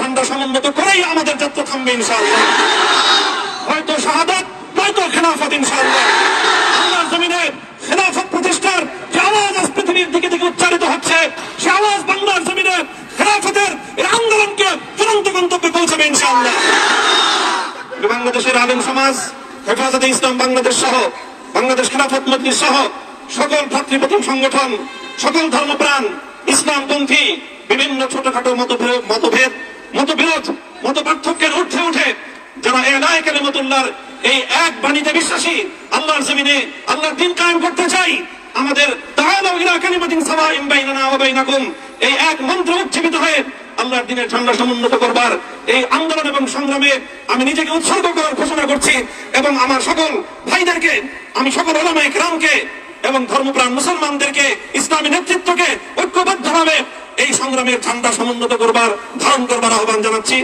ঝান্ডা সমুন্নত করেই আমাদের যাত্রা থামবে হয়তো শাহাদাত খেলাফত খেলাফত প্রতিষ্ঠার যে আওয়াজ আজ পৃথিবীর দিকে দিকে উচ্চারিত হচ্ছে, সে আওয়াজ বাংলার খেলাফতের এই আন্দোলনকে চূড়ান্ত গন্তব্যে পৌঁছাবে বাংলাদেশের আলেম সমাজ, হেফাজতে ইসলাম বাংলাদেশ সহ, বাংলাদেশ খেলাফত সহ, সকল ভাতৃপ্রতিম সংগঠন, সকল ধর্মপ্রাণ, ইসলামপন্থী, বিভিন্ন ছোটখাটো মতভেদ মতভেদ মতবিরোধ মত পার্থক্যের ঊর্ধ্বে উঠে যারা এলায় কালিমতুল্লাহর এই এক বাণীতে বিশ্বাসী, আল্লাহর জমিনে আল্লাহর দিন কায়েম করতে চাই, আমাদের এই এক মন্ত্র হয়ে আল্লাহর দিনের ঝান্ডা সমুন্নত করবার এই আন্দোলন এবং সংগ্রামে আমি নিজেকে উৎসর্গ করার ঘোষণা করছি এবং আমার সকল ভাইদেরকে, আমি সকল ওলামা ইকরামকে এবং ধর্মপ্রাণ মুসলমানদেরকে ইসলামী নেতৃত্বকে ঐক্যবদ্ধভাবে এই সংগ্রামের ঝান্ডা সমুন্নত করবার, ধারণ করবার আহ্বান জানাচ্ছি।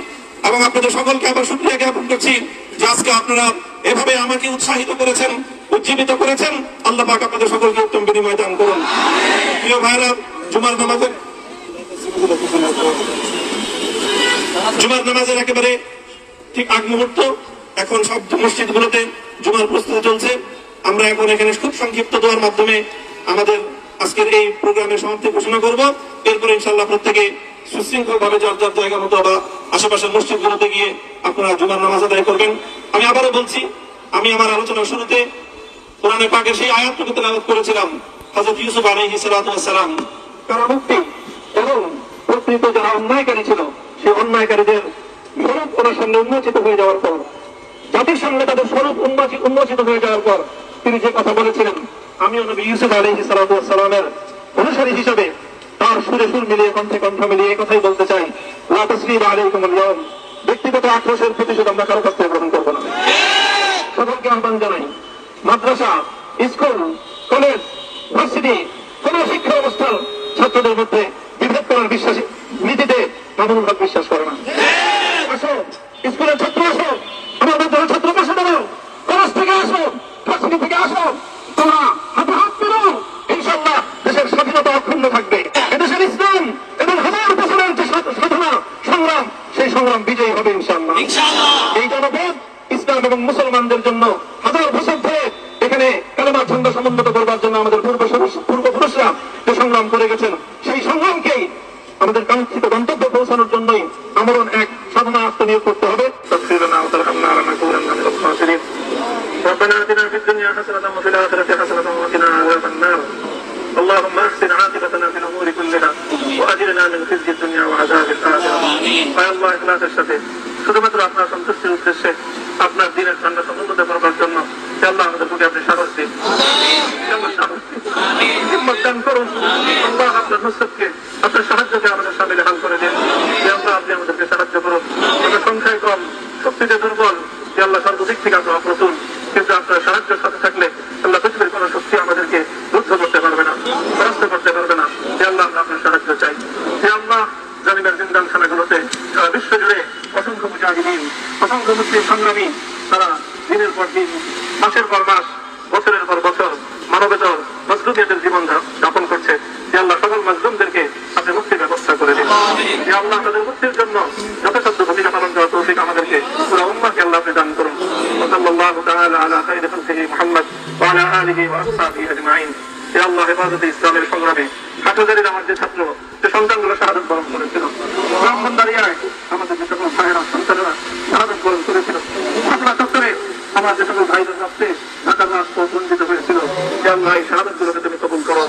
এবং আপনাদের সকলকে আবার শুক্রিয়া জ্ঞাপন করছি যে আজকে আপনারা এভাবে আমাকে উৎসাহিত করেছেন, উজ্জীবিত করেছেন। আল্লাহ পাক আপনাদের সকলকে উত্তম বিনিময় দান করুন। প্রিয় ভাইরা জুমার নামাজের জুমার নামাজের একেবারে ঠিক আগ মুহূর্ত। এখন সব মসজিদগুলোতে জুমার প্রস্তুতি চলছে। আমরা এখন এখানে খুব সংক্ষিপ্ত দেওয়ার মাধ্যমে আমাদের আজকের এই প্রোগ্রামের সমাপ্তি ঘোষণা করব। এরপরে ইনশাল্লাহ প্রত্যেকে সুশৃঙ্খল ভাবে যার যার জায়গা মতো বা আশেপাশের মসজিদগুলোতে গিয়ে আপনারা জুমার নামাজ আদায় করবেন। আমি আবারও বলছি, আমি আমার আলোচনার শুরুতে কোরআনে পাকের সেই আয়াতটুকু তেলাওয়াত করেছিলাম, হযরত ইউসুফ ওয়াস সালাম। কারামুক্তি এবং প্রকৃত যারা অন্যায়কারী ছিল, সেই অন্যায়কারীদের স্বরূপ ওনার সামনে উন্মোচিত হয়ে যাওয়ার পর, জাতির সামনে তাদের স্বরূপ উন্মোচিত হয়ে যাওয়ার পর তিনি যে কথা বলেছিলেন, আমিও নবী ইউসুফ আলহি সালামের অনুসারী হিসাবে তার সুরে সুর মিলিয়ে, কণ্ঠে কণ্ঠ মিলিয়ে এই কথাই বলতে চাই। লা তাসরিব আলাইকুম ব্যক্তিগত আক্রোশের প্রতিশোধ আমরা কারও কাছ থেকে গ্রহণ করব না। সকলকে আহ্বান জানাই, মাদ্রাসা, স্কুল, কলেজ, ভার্সিটি, কোন শিক্ষা অবস্থার ছাত্রদের মধ্যে বিভেদ করার বিশ্বাসী নীতিতে মামুনুল বিশ্বাস করে না। আসো, স্কুলের ছাত্র আসো আমাদের দলের ছাত্র পাশে দাঁড়াও কলেজ থেকে আসো ভার্সিটি থেকে আসো তোমরা হাতে হাত মেরো ইনশাল্লাহ দেশের স্বাধীনতা অক্ষুণ্ণ থাকবে এদেশের ইসলাম এবং হাজার বছরের যে সাধ- সাধনা সংগ্রাম সেই সংগ্রাম বিজয়ী হবে ইনশাল্লাহ এই জনপদ ইসলাম এবং মুসলমানদের জন্য হাজার বছর ধরে এখানে কালেমা ঝন্ডা সমুন্নত করবার জন্য আমাদের পূর্ব পূর্বপুরুষরা যে সংগ্রাম করে গেছেন সেই সংগ্রামকেই আমাদের কাঙ্ক্ষিত গন্তব্যে পৌঁছানোর জন্যই আমরণ এক সাধনা আত্মনিয়োগ করতে হবে তসফিরনা ও তারহামনা আলা নাকুরান্না মিনাল খাসিরিন ربنا آتنا في الدنيا حسنة وفي الآخرة حسنة وقنا عذاب النار اللهم احسن عاقبتنا في الامور كلها واجرنا من خزي الدنيا وعذاب الاخره আয় আল্লাহ ইখলাসের সাথে শুধুমাত্র আপনার সন্তুষ্টির উদ্দেশ্যে আপনার দিনের ঠান্ডা সমুন্নত করবার জন্য হে আল্লাহ আমাদের প্রতি আপনি সাহস দিন হে আল্লাহ সাহস দিন হিম্মত দান করুন আল্লাহ আপনার নুসরতকে আপনার সাহায্যকে আমাদের সামিল হাল করে দিন হে আল্লাহ আপনি আমাদেরকে সাহায্য করুন আমরা সংখ্যায় কম শক্তিতে দুর্বল হে আল্লাহ সর্বদিক থেকে আমরা মুজাহিদিন অসংখ্য মুসলিম সংগ্রামী তারা দিনের পর দিন মাসের পর মাস বছরের পর বছর মানবেতর মজলুমিয়াদের জীবন যা- যাপন করছে যে আল্লাহ সকল মজলুমদেরকে আপনি মুক্তির ব্যবস্থা করে দিন যে আল্লাহ তাদের মুক্তির জন্য যথাসাধ্য ভূমিকা পালন করার তৌফিক আমাদেরকে পুরো উম্মাকে আল্লাহ আপনি দান করুন وصلى الله تعالى على خير خلقه محمد وعلى اله واصحابه اجمعين হে আল্লাহ হেফাজতে ইসলামের সংগ্রামে হাটহাজারির আমার যে ছাত্র, যে সন্তানগুলো শাহাদত বরণ করেছিল ব্রাহ্মণদারিয়ায় আমাদের যে সকল ভাইয়েরা, সন্তানেরা শাহাদত বরণ করেছিল। ঘটনা চত্বরে আমার যে সকল ভাইদের রক্তে ঢাকার রাজপথ বঞ্চিত হয়েছিল হে আল্লাহ এই শাহাদতগুলোকে তুমি কবুল করো।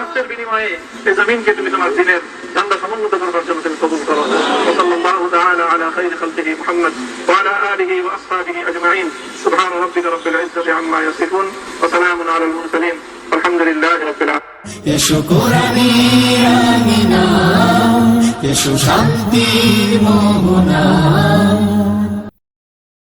রক্তের বিনিময়ে এই জমিনকে তুমি তোমার দিনের ঠান্ডা সমুন্নত করবার জন্য তুমি কবুল করো। সাল্লাল্লাহু তাআলা আলা খাইর খালকিহি মুহাম্মদ ওয়া আলা আলিহি ওয়া আসহাবিহি আজমাইন। সুবহান রাব্বিকা রাব্বিল ইজ্জাতি আম্মা ইয়াসিফুন আলহামদুলিল্লাহ এসো কোরআনের আমিনা এসো